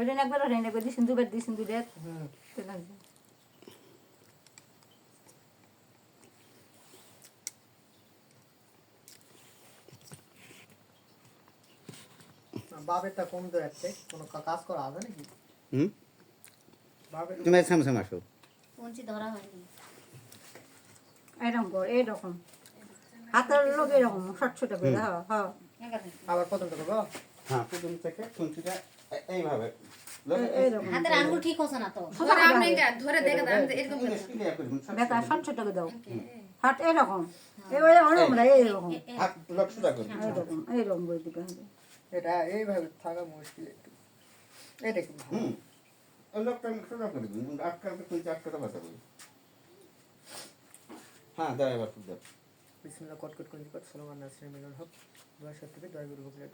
ওইটা একবার ওঠেন একবার দিছেন দুবার দিছেন দুই দেখ। হুম। তো লাগবে বাবেরটা কম তো যাচ্ছে কোনো কা- কাজ করা হবে নাকি? হুম? বাবের তুমি সামনে সামনে আসো। কঞ্চি ধরা হয়নি। এরকম কর এইরকম। হাতের লোক এরকম ছোট ছোট করে হ্যাঁ হ্যাঁ। আবার করব? হ্যাঁ। প্রথম থেকে এইভাবে। এই- এইরকম। হাতের আঙ্গুল ঠিক হচ্ছে না তো। সোজা করে আপনি দাও। এটা ধরে দেখে দাও, এরকম ইংলিশ ক্লিয়ার করে দিন, ছোট বেটা করে ছোট ছোট করে দাও। হাত এরকম। এবার এইরকম দিন। হাত লক সোজা করে দিন। এইরকম এইরকম করে দিতে এটা এইভাবে থাকা মুশকিল একটু। এটা কি হুম। ওই লোকটা সোজা করে আটকাতে কুঞ্চি আটকাতে বাঁচাবো হ্যাঁ দাও এবার খুব দাও বিসমিল্লাহ কটকট কুঞ্জি কট সলমান নাসরিন মিলন হক। দোয়া সত্যি দয় গুরু বকলে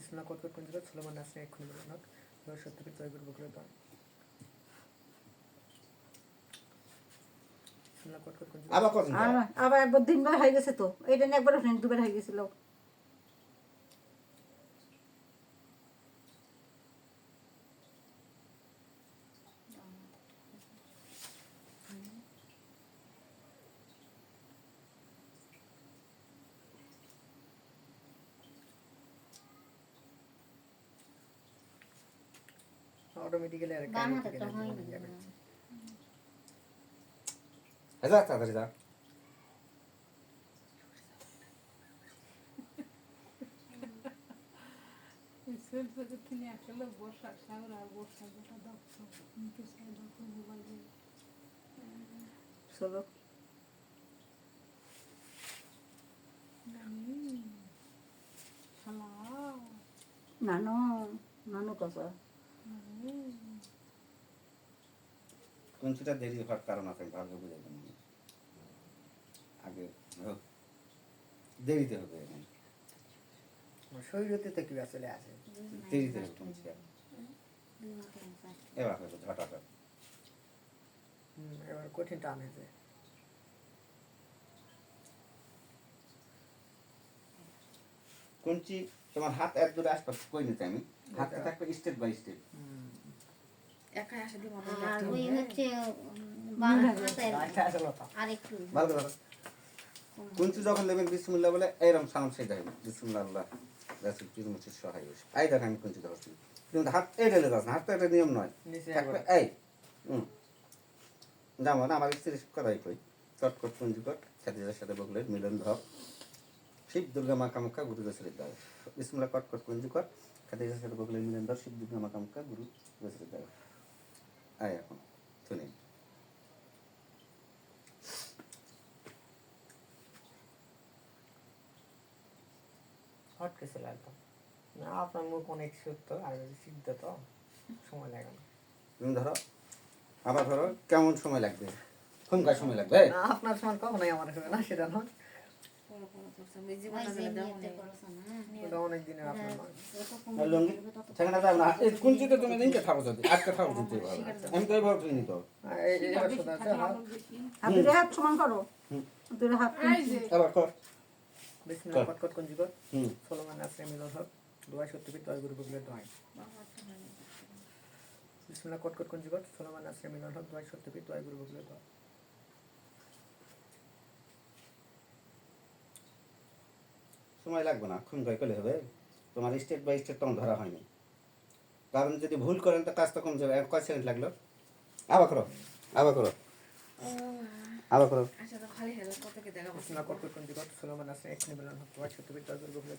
বিসমিল্লাহ কটকট কুঞ্জি কট সলমান নাসরিন এক্ষুনি মিলন হক দোয়া সত্যি দয় গুরু বকলে দয় বিসমিল্লাহ কটকট কুঞ্জি কট আবার কত আর আবার একবার দিনবার হয়ে গেছে তো। এইটা নিয়ে একবার ফ্রেন্ড দুবার হয়ে গেছিল। অটোমেটিক্যালি আর কানে হাতে তো হয় না। যা তাড়াতাড়ি যা। তিনি আসলে বর্ষা সাগর আর বর্ষা গোটা দক্ষ কিন্তু সে দক্ষ মোবাইল চলো। শালা নানো নানো কথা কুঞ্চিটা দেরি হওয়ার কারণ আছে ভালো দেবো আগে হোক। দেরিতে হবে। শরীরতে তো কি চলে আসে দেরিতে হবে আছে। এবার হবে হুম, এবার কঠিন টান হয়েছে কুঞ্চি তোমার হাত এক দূরে আসপাস কই নিতে আমি? হাতটা থাকবে স্টেপ বাই স্টেপ একাই আর ওই হচ্ছে আসলে আর একটু ভালো করে কুঞ্চি যখন নেবেন বিসমুল্লাহ বলে এইরকম সালাম সেই দেবেন বিসমুল্লাহ আল্লাহ রাসুল সহায় বসে এই দেখ আমি কুঞ্চি ধরছি কিন্তু হাত এই ঢেলে হাত তো একটা নিয়ম নয়। থাকবে এই হুম। যেমন আমার স্ত্রীর কথাই কই। চটকট পুঞ্জি কট খাদিজার সাথে বগলের মিলন ধর। শিব দুর্গা মা কামাখ্যা গুরু দশরথ দাও বিসমুল্লাহ কটকট পুঞ্জি কট খাদিজার সাথে বগলের মিলন শিব দুর্গা মা কামাখ্যা গুরু দশরথ আয় এখন শুনি। হটকে চলে একদম না আপনার মুখ অনেক সুস্থ আর সিদ্ধ তো সময় লাগে না। তুমি ধরো। আবার ধরো কেমন সময় লাগবে? কোনকার সময় লাগবে? না আপনার সময় কখনোই আমার হবে না সেটা নয়। বিসমিল্লাহ কটকট কুঞ্জি কট হুম সলমান নাসরিন মিলন হক দোয়া সত্যি দয় গুরু বকলে দয় বিসমিল্লাহ কটকট কুঞ্জি কট সলমান নাসরিন মিলন হক দোয়া সত্যি দয় গুরু বকলে দয় সময় লাগবে না খুন কয় করলে হবে। তোমার স্টেপ বাই স্টেপ তখন ধরা হয়নি। কারণ যদি ভুল করেন তো কাজটা কম যাবে। কয় সেকেন্ড লাগল? আবার করো আবার করো। আবার করো। আচ্ছা, তো কটকট দয় গুরু বকলে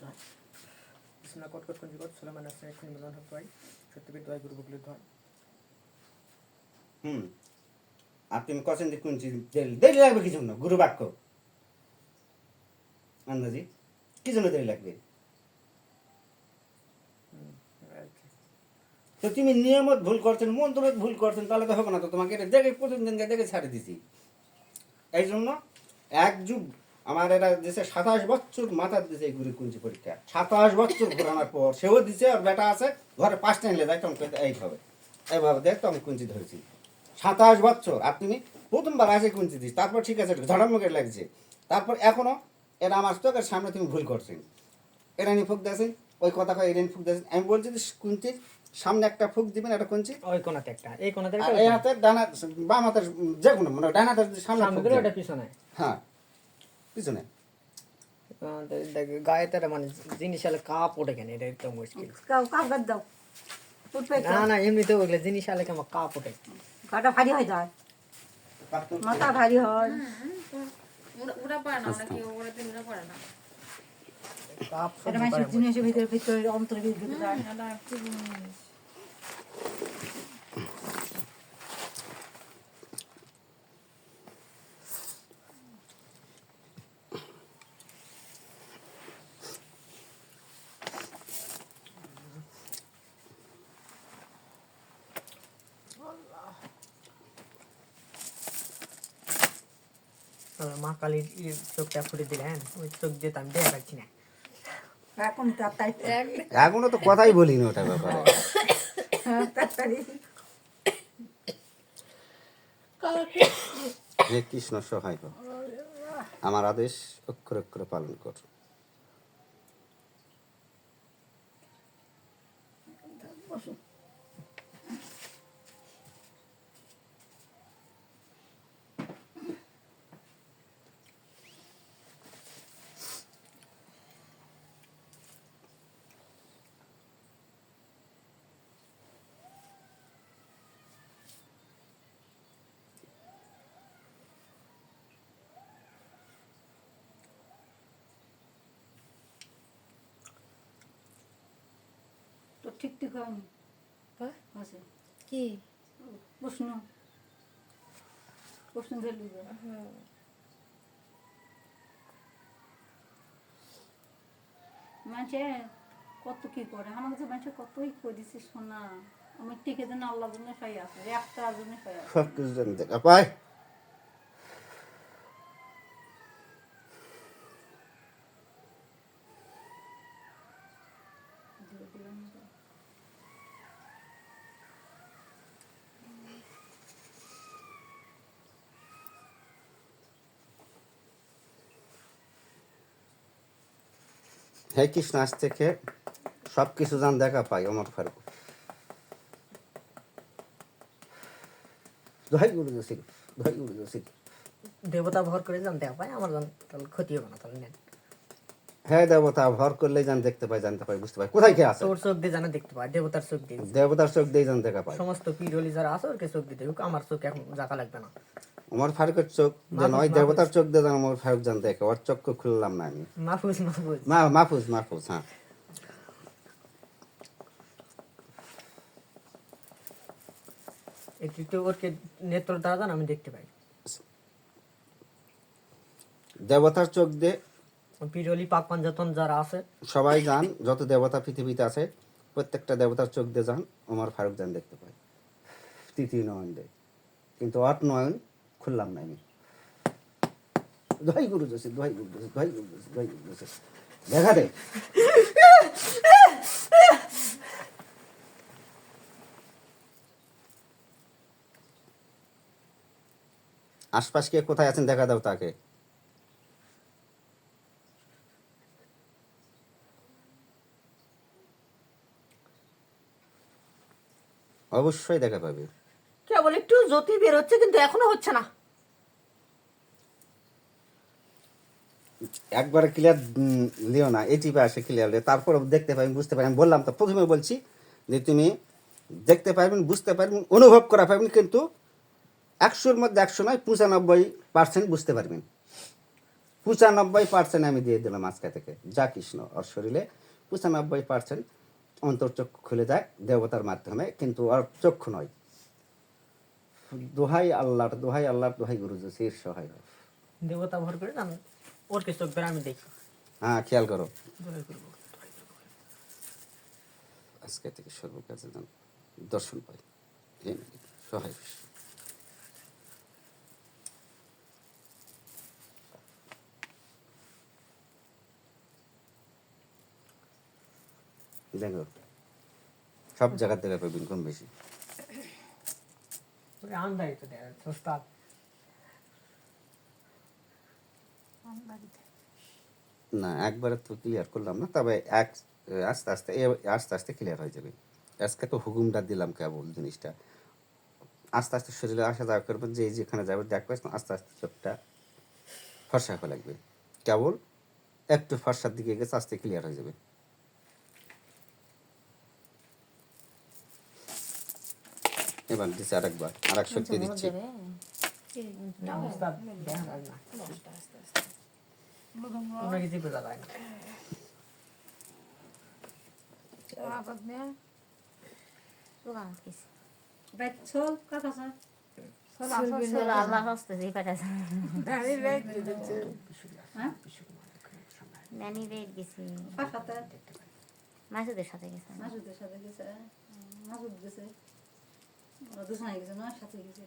কটকট দয় গুরু বকলে হুম। আর তুমি কছেন যে কুঞ্চি দেরি দেরি লাগবে কি জন্য? গুরু বাক্য। আন্দাজি? কি জন্য দেরি লাগবে। তো তুমি নিয়মত ভুল করছেন মন্ত্র ভুল করছেন, তাহলে তো হবে না তো। তোমাকে এটা দেখে প্রথম দিনকে দেখে ছাড়ে দিছি। এই জন্য এক যুগ আমার এরা দেশে সাতাশ বছর মাথার দিছে এই গুরু কুঞ্চি পরীক্ষা। সাতাশ বছর ঘোরানোর পর, সেও দিছে, আর বেটা আছে, ঘরে পাঁচটা নিলে যাই তোমাকে এইভাবে এইভাবে দেখ তো আমি কুঞ্চি ধরেছি। সাতাশ বছর, আর তুমি প্রথমবার আসে কুঞ্চি দিস, তারপর ঠিক আছে ধরামুখে লাগছে। তারপর এখনও এরা আমার চোখের সামনে তুমি ভুল করছেন। এটা নিয়ে ফুক দিয়েছেন ওই কথা কয় এটা ফুক দিয়েছেন। আমি বলছি কুঞ্চির সামনে একটা ফুক দিবেন একটা কঞ্চি। ওই কোনাতে একটা এই কোনাতে এই হাতের ডানা বাম হাতের যে কোনো মানে ডান হাতের সামনে ফুক দিবেন। ওটা পিছনে। হ্যাঁ পিছনে। গায়ে তার মানে জিনিস হলে কাপ ওঠে কেন এটা একদম মুশকিল। দাও। না না এমনিতে ওগুলো জিনিস হলে কেমন কাপ ওঠে গাটা ভারী হয়ে যায়। মাথা ভারী হয়। ওরা- ওরা পারে না ওরা কি ওরাতে ওরা পারে না। এটা মানুষের জিনিসের ভিতরে ভিতরে অন্তরের ভিতরে মা কালীর চোখটা ফুটে দিলেন ওই চোখ দিয়ে আমি দেখা পাচ্ছি না। এখন তাড়াতাড়ি এখনও তো কথাই বলিনি ওটা ব্যাপারে। তাড়াতাড়ি হে কৃষ্ণ সহায় কর আমার আদেশ অক্ষরে অক্ষরে পালন কর। তো ঠিক ঠিক আছে। কি? প্রশ্ন। প্রশ্ন ধরলি যে। মানুষে কত কি করে? আমাকে যে মানুষে কতই করেছে শোনা আমি টিকে যেন আল্লাহর জন্য সই আছে একটা জন্য সই আছে। সব কিছু পায় দিয়ে দিলাম তো। হে কৃষ্ণ আজ থেকে সব কিছু যান দেখা পাই আমার ফারুক। দেবতা ভর করে দেখা পাই, আমার ক্ষতি হবে না তাহলে হ্যাঁ দেবতা ভর করলেই যান দেখতে পাই জানতে পাই বুঝতে পাই। কোথায় কে আছে? তোর চোখ দিয়ে জানা দেখতে পাই দেবতার চোখ দিয়ে। দেবতার চোখ দিয়ে যান দেখা পাই। সমস্ত পিরলি যারা আছে ওরকে চোখ দিতে আমার চোখ এখন জাকা লাগবে না। আমার ফারুকের চোখ যে মাহফুজ, নয় মাহফুজ। দেবতার চোখ দিয়ে যেন আমার ফারুক জান দেখে ওর চক্ষু খুললাম না আমি। মাহফুজ মাহফুজ। মা মাহফুজ মাহফুজ হ্যাঁ। একটু ওরকে নেত্র দ্বারা যান আমি দেখতে পাই। দেবতার চোখ দিয়ে পিরলি পাক পাঞ্জাতন যারা আছে। সবাই যান, যত দেবতা পৃথিবীতে আছে, প্রত্যেকটা দেবতার চোখ দিয়ে যান, ওমর ফারুক যান দেখতে পাই। তৃতীয় নয়ন দিয়ে কিন্তু আট নয়ন খুললাম না আমি। দোহাই গুরু দোষী দোহাই গুরু দোষী দোহাই গুরু দোষী দোহাই গুরু দোষী দেখা দে। আশপাশ কে কোথায় আছেন, দেখা দাও তাকে। অবশ্যই দেখা পাবে। কেবল একটু জ্যোতি বের হচ্ছে কিন্তু এখনও হচ্ছে না। একবার ক্লিয়ার লিও না এই টিপে আসে ক্লিয়ার তারপর দেখতে পাবেন বুঝতে পারবেন বললাম তো প্রথমে বলছি যে তুমি দেখতে পারবেন বুঝতে পারবেন অনুভব করা পারবেন কিন্তু একশোর মধ্যে একশো নয় পঁচানব্বই পার্সেন্ট বুঝতে পারবেন। পঁচানব্বই পার্সেন্ট আমি দিয়ে দিলাম আজকে থেকে যা কৃষ্ণ ওর শরীরে পঁচানব্বই পার্সেন্ট অন্তর্চক্ষু খুলে যায় দেবতার মাধ্যমে কিন্তু আর চক্ষু নয়। দোহাই আল্লাহর দোহাই আল্লাহর দোহাই গুরুজি শীর্ষ সহায় হয়। দেবতা ভর করে যান ওরকে চোখ আমি দেখি। হ্যাঁ খেয়াল করো। আজকে থেকে সর্বকাজে দর্শন পাই। সহায় দেখো সব দেখা পাবেন কম বেশি। না একবারে তো ক্লিয়ার করলাম না তবে এক আস্তে আস্তে আস্তে আস্তে ক্লিয়ার হয়ে যাবে। আজকে তো হুকুমটা দিলাম কেবল জিনিসটা। আস্তে আস্তে শরীরে আসা যাওয়া করবেন যে যেখানে যাবে দেখবে আস্তে আস্তে চোখটা ফর্সা হয়ে লাগবে। কেবল একটু ফর্সার দিকে গেছে আস্তে ক্লিয়ার হয়ে যাবে এবার দিচ্ছে আরেকবার আরেক শক্তি দিচ্ছি না উস্তাদ দেখা যায় না কোনো কিছু বোঝা যায় না আপাত নিয়ে দোকান কিছু বাইক চল কাকা স্যার চলো আল্লাহ হস্তে দিয়ে পাঠাছে গাড়ি লেগ দিচ্ছে হ্যাঁ ম্যানি রেট গেছি। কার সাথে? মাসুদের সাথে গেছে। মাসুদের সাথে গেছে মাসুদ গেছে। দুজনে গেছে নয় সাথে গেছে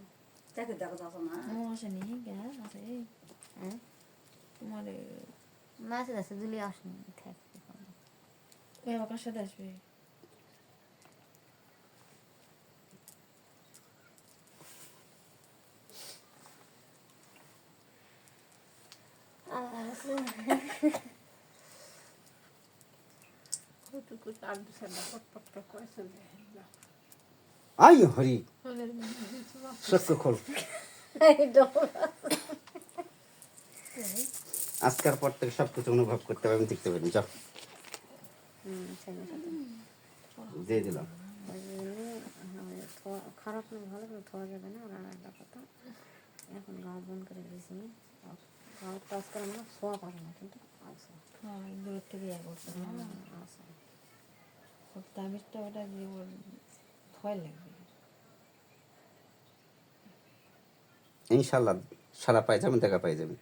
তাকে দেখা যাচ্ছে না আসেনি গ্যাস আছে হ্যাঁ তোমার মাসুদ আছে দুলি আসেনি থাকবে ওই আমার সাথে আসবে না করে চলে আই হরি চক্ষু খোল আজকের পর থেকে সব কিছু অনুভব করতে পারবেন দেখতে পারবেন যাও দিয়ে দিলাম খারাপ না ভালো করে থোয়া যাবে না ওরা একটা কথা এখন গাঁও বন্ধ করে দিয়েছি গাঁও কাজ করে মানে শোয়া পাবে না কিন্তু আছে হ্যাঁ দূর থেকে ইয়ে করতে আছে তাবিজটা ওটা দিয়ে ওর ভয় লাগবে। ইনশাল্লাহ সারা পাই যাবেন দেখা পাই যাবেন।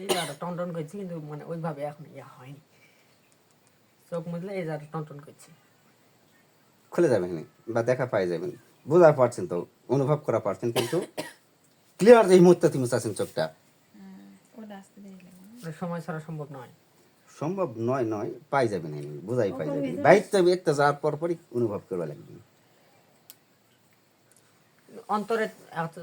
এই জায়গাটা টন টন করছি কিন্তু মানে ওইভাবে এখন ইয়া হয়নি। চোখ মুজলে এই জায়গাটা টন টন করছি। খুলে যাবেন বা দেখা পাই যাবেন। বোঝা পারছেন তো অনুভব করা পারছেন কিন্তু ক্লিয়ার যে এই মুহূর্তে তুমি চাচ্ছেন চোখটা। মানে সময় ছাড়া সম্ভব নয়। সম্ভব নয় নয় পাই যাবেন এখানে বোঝাই পাই যাবেন বাইর তো একটা যাওয়ার পর পরই অনুভব করবা লাগবে। অন্তরে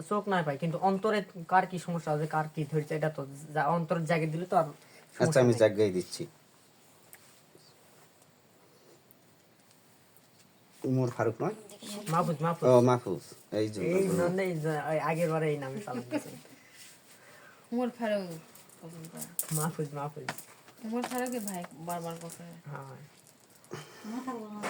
চোখ নাই পাই কিন্তু অন্তরে কার কি সমস্যা আছে কার কি ধরছে এটা তো যা- অন্তরের জায়গায় দিলে তো আর আচ্ছা আমি। জায়গায় দিচ্ছি। উমর ফারুক নয়? মাহফুজ মাহফুজ। ও মাহফুজ এই যে। এই নন্দে আগের বারে এই নামে দিয়েছে উমর ফারুক। করে মাহফুজ। মাহফুজ উমর ফারুকের ভাই? বারবার কথা হ্যাঁ। মাথা বলো না।